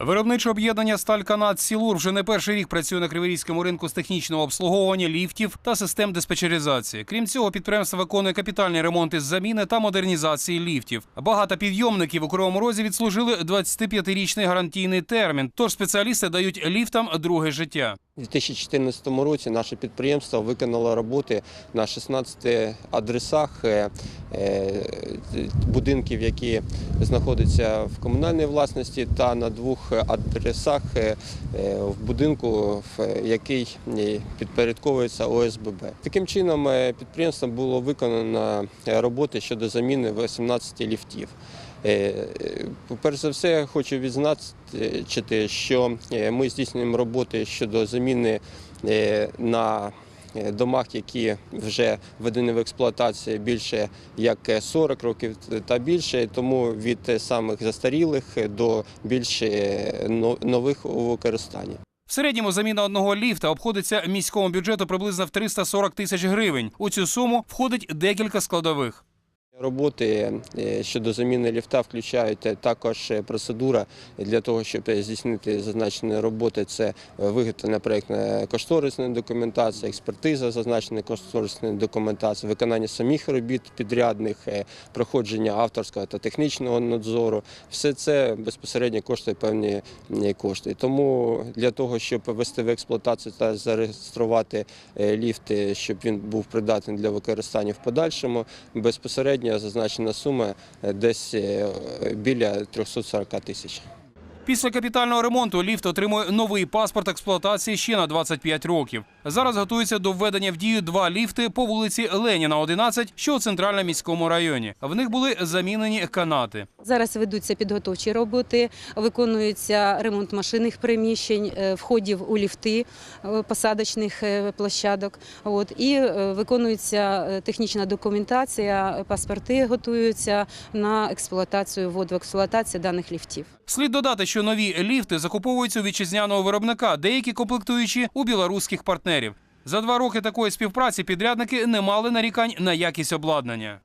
Виробниче об'єднання «Стальканат Сілур» вже не перший рік працює на криворізькому ринку з технічного обслуговування ліфтів та систем диспетчеризації. Крім цього, підприємство виконує капітальні ремонти з заміни та модернізації ліфтів. Багато підйомників у Кривому Розі відслужили 25-річний гарантійний термін. Тож спеціалісти дають ліфтам друге життя. У 2014 році наше підприємство виконало роботи на 16 адресах е, е, будинків, які знаходяться в комунальній власності, та на двох адресах е, в будинку, який підпорядковується ОСББ. Таким чином, підприємством було виконано роботи щодо заміни 18 ліфтів. Е, е, Перш за все, я хочу відзначити, що е, ми здійснюємо роботи щодо заміни на домах, які вже введені в експлуатацію більше як 40 років та більше, тому від самих застарілих до більш е, нових у використанні. В середньому заміна одного ліфта обходиться міському бюджету приблизно в 340 тисяч гривень. У цю суму входить декілька складових. Роботи е, щодо заміни ліфта включають е, також е, процедура для того, щоб здійснити зазначені роботи. Це виготовлення проєктної кошторисної документації, експертиза зазначеної кошторисної документації, виконання самих робіт підрядних, проходження авторського та технічного надзору. Все це безпосередньо коштує певні кошти. Тому для того, щоб ввести в експлуатацію та зареєструвати ліфт, е, щоб він був придатний для використання в подальшому, безпосередньо зазначена сума е, десь е, біля 340 тисяч. Після капітального ремонту ліфт отримує новий паспорт експлуатації ще на 25 років. Зараз готується до введення в дію два ліфти по вулиці Леніна, 11, що у центральному міському районі. В них були замінені канати. Зараз ведуться підготовчі роботи, виконується ремонт машинних приміщень, е, входів у ліфти е, посадочних е, площадок. От і виконується технічна документація, паспорти готуються на експлуатацію ввод в експлуатацію даних ліфтів. Слід додати, що нові ліфти закуповуються у вітчизняного виробника, деякі комплектуючі у білоруських партнерів. За два роки такої співпраці підрядники не мали нарікань на якість обладнання.